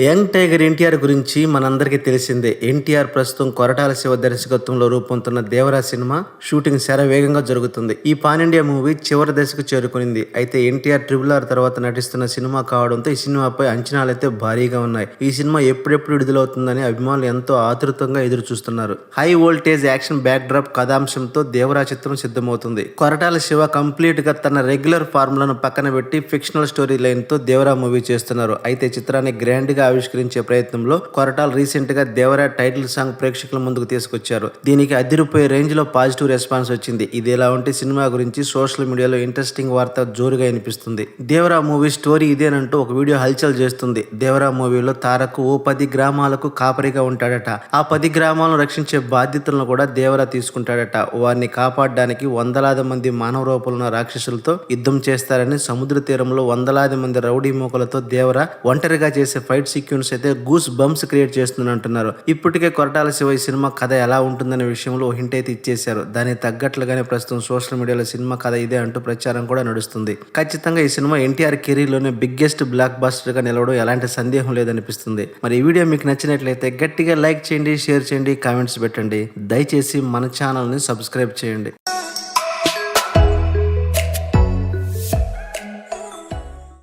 Young tiger NTR గురించి మనందరికీ తెలిసిందే. ఎన్టీఆర్ ప్రస్తుతం కొరటాల శివ దర్శకత్వంలో రూపొందుతున్న దేవరా సినిమా షూటింగ్ శరవేగంగా జరుగుతుంది. ఈ పాన్ ఇండియా మూవీ చివరి దశకు చేరుకునింది. అయితే ఎన్టీఆర్ ట్రిపుల్ ఆర్ తర్వాత నటిస్తున్న సినిమా కావడంతో ఈ సినిమాపై అంచనాలు అయితే భారీగా ఉన్నాయి. ఈ సినిమా ఎప్పుడెప్పుడు విడుదలవుతుందని అభిమానులు ఎంతో ఆతృతంగా ఎదురు చూస్తున్నారు high voltage action backdrop కథాంశంతో దేవరా చిత్రం సిద్ధమవుతుంది. కొరటాల శివ కంప్లీట్గా తన రెగ్యులర్ ఫార్ములను పక్కన పెట్టి ఫిక్షనల్ స్టోరీ లైన్తో దేవరా మూవీ చేస్తున్నారు. అయితే చిత్రాన్ని గ్రాండ్గా ఆవిష్కరించే ప్రయత్నంలో కొరటాల్ రీసెంట్గా దేవరా టైటిల్ సాంగ్ ప్రేక్షకుల ముందుకు తీసుకొచ్చారు. దీనికి అదిరిపోయే రేంజ్లో పాజిటివ్ రెస్పాన్స్ వచ్చింది. ఇది ఎలా ఉంటే సినిమా గురించి సోషల్ మీడియాలో ఇంట్రెస్టింగ్ వార్త జోరుగా వినిపిస్తుంది. దేవరా మూవీ స్టోరీ ఇదేనంటూ ఒక వీడియో హల్చల్ చేస్తుంది. దేవరా మూవీలో తారకు ఓ పది గ్రామాలకు కాపరిగా ఉంటాడట. ఆ పది గ్రామాలను రక్షించే బాధ్యతలను కూడా దేవరా తీసుకుంటాడట. వారిని కాపాడడానికి వందలాది మంది మానవ రూపంలో రాక్షసులతో యుద్ధం చేస్తారని సముద్ర తీరంలో వందలాది మంది రౌడీ మూకలతో దేవరా ఒంటరిగా చేసే ఫైట్ సీక్వెన్స్ అయితే గూస్ బంప్స్ క్రియేట్ చేస్తుంది అంటున్నారు. ఇప్పటికే కొరటాల శివ ఈ సినిమా కథ ఎలా ఉంటుందనే విషయంలో హింట్ అయితే ఇచ్చేశారు. దానికి తగ్గట్లుగానే ప్రస్తుతం సోషల్ మీడియాలో సినిమా కథ ఇదే అంటూ ప్రచారం కూడా నడుస్తుంది. ఖచ్చితంగా ఈ సినిమా ఎన్టీఆర్ కెరీర్లోనే బిగ్గెస్ట్ బ్లాక్ బాస్టర్గా నిలవడం ఎలాంటి సందేహం లేదనిపిస్తుంది. మరి ఈ వీడియో మీకు నచ్చినట్లయితే గట్టిగా లైక్ చేయండి షేర్ చేయండి కామెంట్స్ పెట్టండి. దయచేసి మన ఛానల్ని సబ్స్క్రైబ్ చేయండి.